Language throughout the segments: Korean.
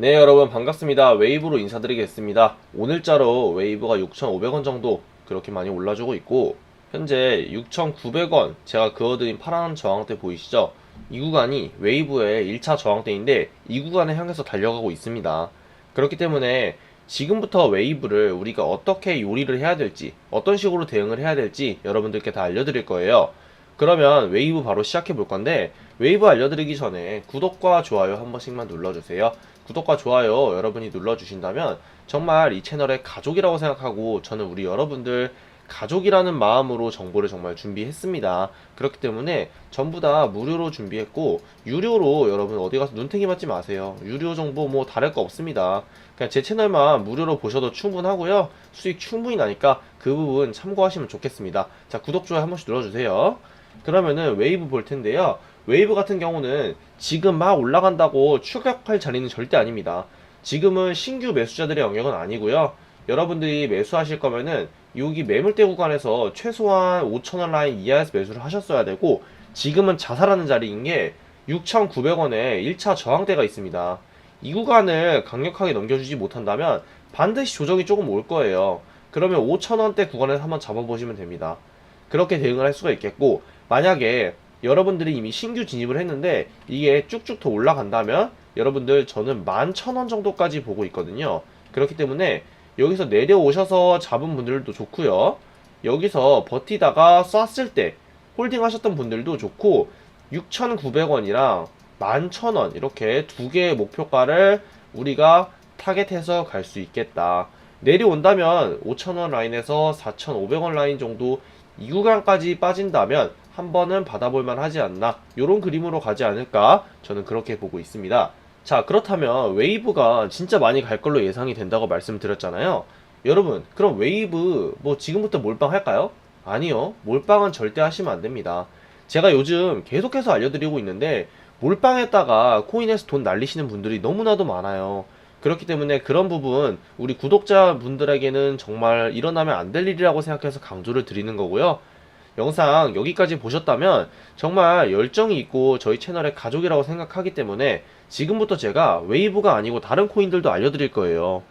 네 여러분 반갑습니다. 웨이브로 인사드리겠습니다. 오늘자로 웨이브가 6,500원 정도 그렇게 많이 올라주고 있고 현재 6,900원 제가 그어드린 파란 저항대 보이시죠? 이 구간이 웨이브의 1차 저항대인데 이 구간을 향해서 달려가고 있습니다. 그렇기 때문에 지금부터 웨이브를 우리가 어떻게 요리를 해야 될지 어떤 식으로 대응을 해야 될지 여러분들께 다 알려드릴 거예요 그러면 웨이브 바로 시작해 볼 건데 웨이브 알려드리기 전에 구독과 좋아요 한 번씩만 눌러주세요. 구독과 좋아요 여러분이 눌러주신다면 정말 이 채널의 가족이라고 생각하고 저는 우리 여러분들 가족이라는 마음으로 정보를 정말 준비했습니다. 그렇기 때문에 전부 다 무료로 준비했고 유료로 여러분 어디 가서 눈탱이 맞지 마세요. 유료 정보 뭐 다를 거 없습니다. 그냥 제 채널만 무료로 보셔도 충분하고요. 수익 충분히 나니까 그 부분 참고하시면 좋겠습니다. 자 구독 좋아요 한 번씩 눌러주세요. 그러면은 웨이브 볼 텐데요. 웨이브 같은 경우는 지금 막 올라간다고 추격할 자리는 절대 아닙니다. 지금은 신규 매수자들의 영역은 아니고요. 여러분들이 매수하실 거면은 여기 매물대 구간에서 최소한 5천원 라인 이하에서 매수를 하셨어야 되고 지금은 자살하는 자리인 게 6,900원에 1차 저항대가 있습니다. 이 구간을 강력하게 넘겨주지 못한다면 반드시 조정이 조금 올 거예요. 그러면 5천원대 구간에서 한번 잡아보시면 됩니다. 그렇게 대응을 할 수가 있겠고 만약에 여러분들이 이미 신규 진입을 했는데 이게 쭉쭉 더 올라간다면 여러분들 저는 11,000원 정도까지 보고 있거든요. 그렇기 때문에 여기서 내려오셔서 잡은 분들도 좋고요. 여기서 버티다가 쐈을 때 홀딩 하셨던 분들도 좋고 6,900원이랑 11,000원 이렇게 두 개의 목표가를 우리가 타겟해서 갈 수 있겠다. 내려온다면 5,000원 라인에서 4,500원 라인 정도 이 구간까지 빠진다면 한 번은 받아볼 만 하지 않나? 요런 그림으로 가지 않을까? 저는 그렇게 보고 있습니다. 자 그렇다면 웨이브가 진짜 많이 갈 걸로 예상이 된다고 말씀드렸잖아요. 여러분 그럼 웨이브 뭐 지금부터 몰빵 할까요? 아니요. 몰빵은 절대 하시면 안 됩니다. 제가 요즘 계속해서 알려드리고 있는데 몰빵했다가 코인에서 돈 날리시는 분들이 너무나도 많아요 그렇기 때문에 그런 부분 우리 구독자분들에게는 정말 일어나면 안 될 일이라고 생각해서 강조를 드리는 거고요. 영상 여기까지 보셨다면 정말 열정이 있고 저희 채널의 가족이라고 생각하기 때문에 지금부터 제가 웨이브가 아니고 다른 코인들도 알려드릴 거예요.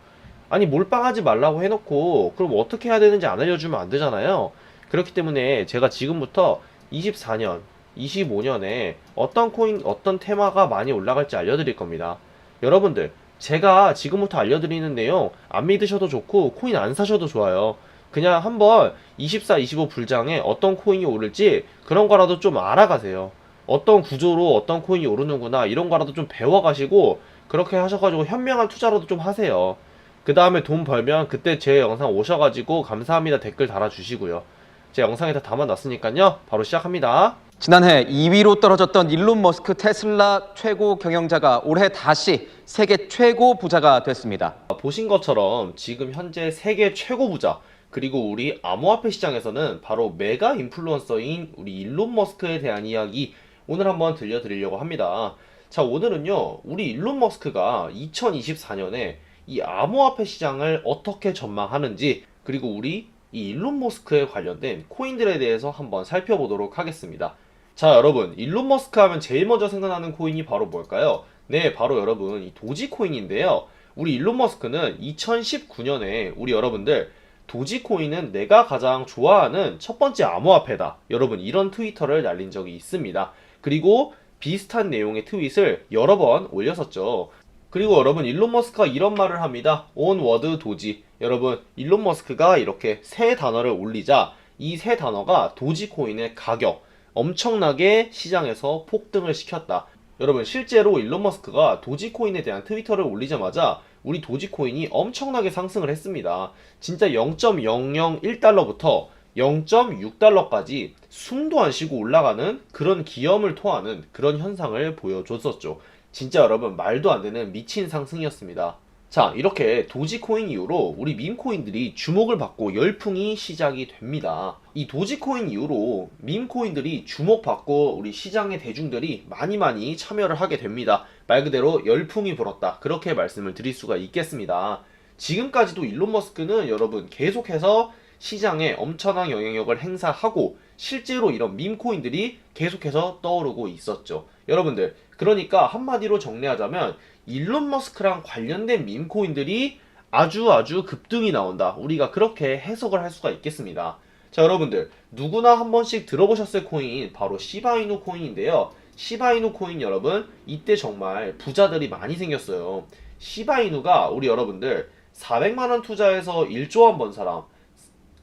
아니 몰빵하지 말라고 해놓고 그럼 어떻게 해야 되는지 안 알려주면 안 되잖아요. 그렇기 때문에 제가 지금부터 24년, 25년에 어떤 코인, 어떤 테마가 많이 올라갈지 알려드릴 겁니다. 여러분들 제가 지금부터 알려드리는 내용 안 믿으셔도 좋고 코인 안 사셔도 좋아요. 그냥 한번 24, 25 불장에 어떤 코인이 오를지 그런 거라도 좀 알아가세요. 어떤 구조로 어떤 코인이 오르는구나 이런 거라도 좀 배워가시고 그렇게 하셔가지고 현명한 투자라도 좀 하세요. 그 다음에 돈 벌면 그때 제 영상 오셔가지고 감사합니다 댓글 달아주시고요. 제 영상에 다 담아놨으니까요. 바로 시작합니다. 지난해 2위로 떨어졌던 일론 머스크 테슬라 최고 경영자가 올해 다시 세계 최고 부자가 됐습니다. 보신 것처럼 지금 현재 세계 최고 부자 그리고 우리 암호화폐 시장에서는 바로 메가 인플루언서인 우리 일론 머스크에 대한 이야기 오늘 한번 들려드리려고 합니다. 자 오늘은요 우리 일론 머스크가 2024년에 이 암호화폐 시장을 어떻게 전망하는지 그리고 우리 이 일론 머스크에 관련된 코인들에 대해서 한번 살펴보도록 하겠습니다. 자 여러분 일론 머스크 하면 제일 먼저 생각나는 코인이 바로 뭘까요? 네 바로 여러분 이 도지코인인데요. 우리 일론 머스크는 2019년에 우리 여러분들 도지코인은 내가 가장 좋아하는 첫 번째 암호화폐다. 여러분 이런 트위터를 날린 적이 있습니다. 그리고 비슷한 내용의 트윗을 여러 번 올렸었죠. 그리고 여러분 일론 머스크가 이런 말을 합니다. 온 워드 도지. 여러분 일론 머스크가 이렇게 세 단어를 올리자 이 세 단어가 도지코인의 가격 엄청나게 시장에서 폭등을 시켰다. 여러분 실제로 일론 머스크가 도지코인에 대한 트위터를 올리자마자 우리 도지코인이 엄청나게 상승을 했습니다. 진짜 0.001달러부터 0.6달러까지 숨도 안 쉬고 올라가는 그런 기염을 토하는 그런 현상을 보여줬었죠. 진짜 여러분 말도 안 되는 미친 상승이었습니다. 자, 이렇게 도지코인 이후로 우리 밈코인들이 주목을 받고 열풍이 시작이 됩니다. 이 도지코인 이후로 밈코인들이 주목받고 우리 시장의 대중들이 많이 많이 참여를 하게 됩니다. 말 그대로 열풍이 불었다. 그렇게 말씀을 드릴 수가 있겠습니다. 지금까지도 일론 머스크는 여러분 계속해서 시장에 엄청난 영향력을 행사하고 실제로 이런 밈코인들이 계속해서 떠오르고 있었죠. 여러분들, 그러니까 한마디로 정리하자면 일론 머스크랑 관련된 밈코인들이 아주 아주 급등이 나온다. 우리가 그렇게 해석을 할 수가 있겠습니다. 자, 여러분들 누구나 한 번씩 들어보셨을 코인 바로 시바이누 코인인데요. 시바이누 코인 여러분 이때 정말 부자들이 많이 생겼어요. 시바이누가 우리 여러분들 400만 원 투자해서 1조 원 번 사람,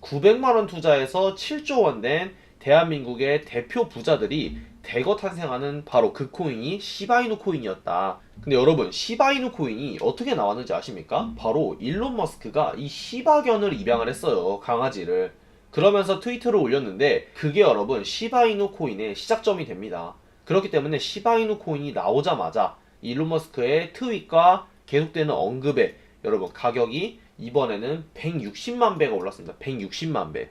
900만 원 투자해서 7조 원 된 대한민국의 대표 부자들이 대거 탄생하는 바로 그 코인이 시바이누 코인이었다. 근데 여러분 시바이누 코인이 어떻게 나왔는지 아십니까? 바로 일론 머스크가 이 시바견을 입양을 했어요. 강아지를. 그러면서 트위터를 올렸는데 그게 여러분 시바이누 코인의 시작점이 됩니다. 그렇기 때문에 시바이누 코인이 나오자마자 일론 머스크의 트윗과 계속되는 언급에 여러분 가격이 이번에는 160만 배가 올랐습니다. 160만 배.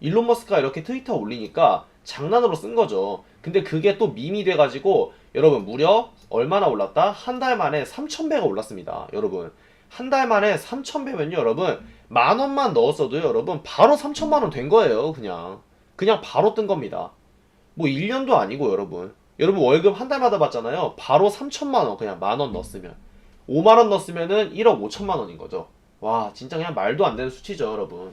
일론 머스크가 이렇게 트위터 올리니까 장난으로 쓴 거죠. 근데 그게 또 밈이 돼가지고 여러분 무려 얼마나 올랐다? 한 달 만에 3,000배가 올랐습니다. 여러분 한 달 만에 3,000배면요 여러분 만 원만 넣었어도 여러분 바로 3천만 원 된 거예요 그냥 그냥 바로 뜬 겁니다. 뭐 1년도 아니고 여러분 여러분 월급 한 달마다 받잖아요. 바로 3천만 원 그냥 만 원 넣었으면 5만 원 넣었으면은 1억 5천만 원인 거죠. 와 진짜 그냥 말도 안 되는 수치죠 여러분.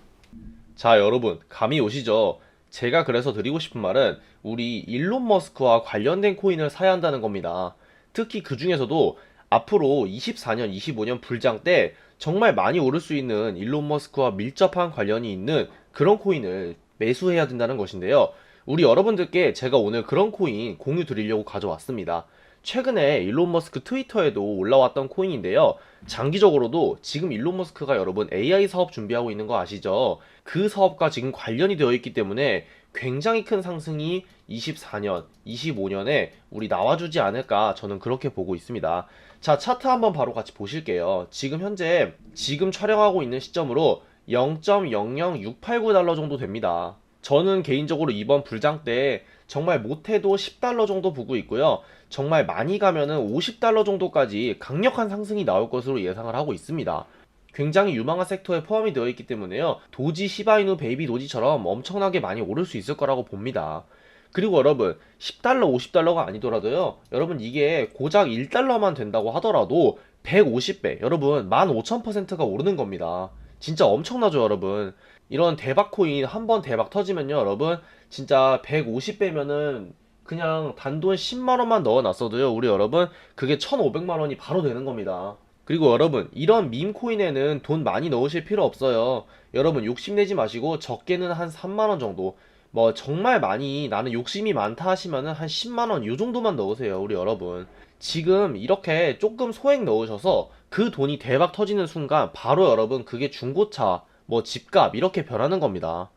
자, 여러분, 감이 오시죠? 제가 그래서 드리고 싶은 말은 우리 일론 머스크와 관련된 코인을 사야 한다는 겁니다. 특히 그 중에서도 앞으로 24년, 25년 불장 때 정말 많이 오를 수 있는 일론 머스크와 밀접한 관련이 있는 그런 코인을 매수해야 된다는 것인데요. 우리 여러분들께 제가 오늘 그런 코인 공유 드리려고 가져왔습니다. 최근에 일론 머스크 트위터에도 올라왔던 코인인데요. 장기적으로도 지금 일론 머스크가 여러분 AI 사업 준비하고 있는 거 아시죠? 그 사업과 지금 관련이 되어 있기 때문에 굉장히 큰 상승이 24년, 25년에 우리 나와주지 않을까 저는 그렇게 보고 있습니다. 자, 차트 한번 바로 같이 보실게요. 지금 현재 지금 촬영하고 있는 시점으로 0.00689달러 정도 됩니다. 저는 개인적으로 이번 불장 때 정말 못해도 10달러 정도 보고 있고요. 정말 많이 가면은 50달러 정도까지 강력한 상승이 나올 것으로 예상을 하고 있습니다. 굉장히 유망한 섹터에 포함이 되어 있기 때문에요. 도지 시바이누 베이비 도지처럼 엄청나게 많이 오를 수 있을 거라고 봅니다. 그리고 여러분 10달러 50달러가 아니더라도요. 여러분 이게 고작 1달러만 된다고 하더라도 150배 여러분 15,000%가 오르는 겁니다. 진짜 엄청나죠 여러분. 이런 대박 코인 한 번 대박 터지면요 여러분 진짜 150배면은 그냥 단돈 10만 원만 넣어놨어도요 우리 여러분 그게 1,500만 원이 바로 되는 겁니다. 그리고 여러분 이런 밈 코인에는 돈 많이 넣으실 필요 없어요. 여러분 욕심내지 마시고 적게는 한 3만 원 정도. 뭐 정말 많이 나는 욕심이 많다 하시면은 한 10만 원 요 정도만 넣으세요 우리 여러분. 지금 이렇게 조금 소액 넣으셔서 그 돈이 대박 터지는 순간 바로 여러분 그게 중고차 뭐 집값 이렇게 변하는 겁니다.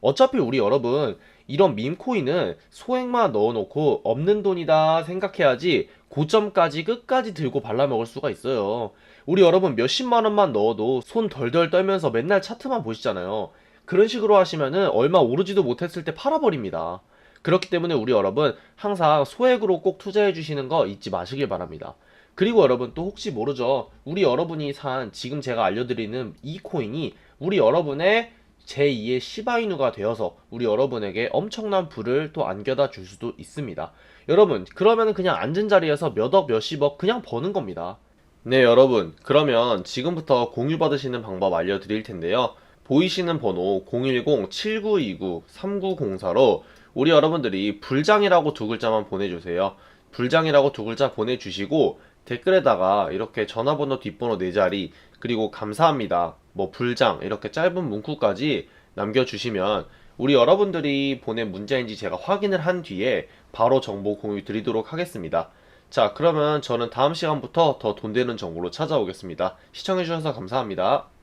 어차피 우리 여러분 이런 밈코인은 소액만 넣어놓고 없는 돈이다 생각해야지 고점까지 끝까지 들고 발라먹을 수가 있어요. 우리 여러분 몇십만 원만 넣어도 손 덜덜 떨면서 맨날 차트만 보시잖아요. 그런 식으로 하시면은 얼마 오르지도 못했을 때 팔아버립니다. 그렇기 때문에 우리 여러분 항상 소액으로 꼭 투자해 주시는 거 잊지 마시길 바랍니다. 그리고 여러분 또 혹시 모르죠? 우리 여러분이 산 지금 제가 알려드리는 이 코인이 우리 여러분의 제2의 시바이누가 되어서 우리 여러분에게 엄청난 부를 또 안겨다 줄 수도 있습니다. 여러분, 그러면 그냥 앉은 자리에서 몇억, 몇십억 그냥 버는 겁니다. 네, 여러분. 그러면 지금부터 공유 받으시는 방법 알려드릴 텐데요. 보이시는 번호 010-7929-3904로 우리 여러분들이 불장이라고 두 글자만 보내주세요. 불장이라고 두 글자 보내주시고 댓글에다가 이렇게 전화번호 뒷번호 네 자리 그리고 감사합니다. 뭐 불장 이렇게 짧은 문구까지 남겨주시면 우리 여러분들이 보낸 문자인지 제가 확인을 한 뒤에 바로 정보 공유 드리도록 하겠습니다. 자, 그러면 저는 다음 시간부터 더 돈 되는 정보로 찾아오겠습니다. 시청해주셔서 감사합니다.